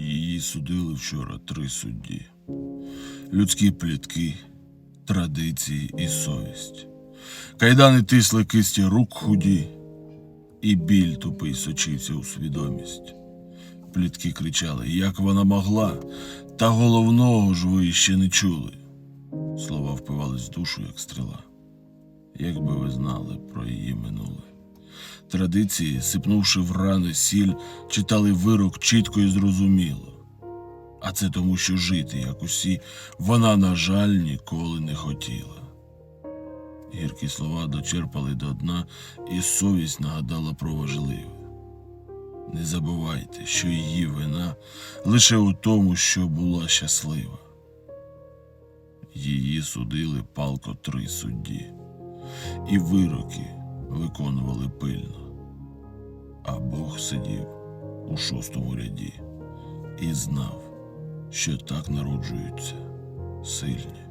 Її судили вчора три судді: людські плітки, традиції і совість. Кайдани тисли кисті рук худі, і біль тупий сочився у свідомість. Плітки кричали, як вона могла, та головного ж ви ще не чули. Слова впивались в душу, як стріла. Якби ви знали про її. Традиції, сипнувши в рани сіль, читали вирок чітко і зрозуміло. А це тому, що жити, як усі, вона, на жаль, ніколи не хотіла. Гіркі слова дочерпали до дна, і совість нагадала про важливе. Не забувайте, що її вина лише у тому, що була щаслива. Її судили палко три судді, і вироки виконували пильно. Сидів у шостому ряді і знав, що так народжуються сильні.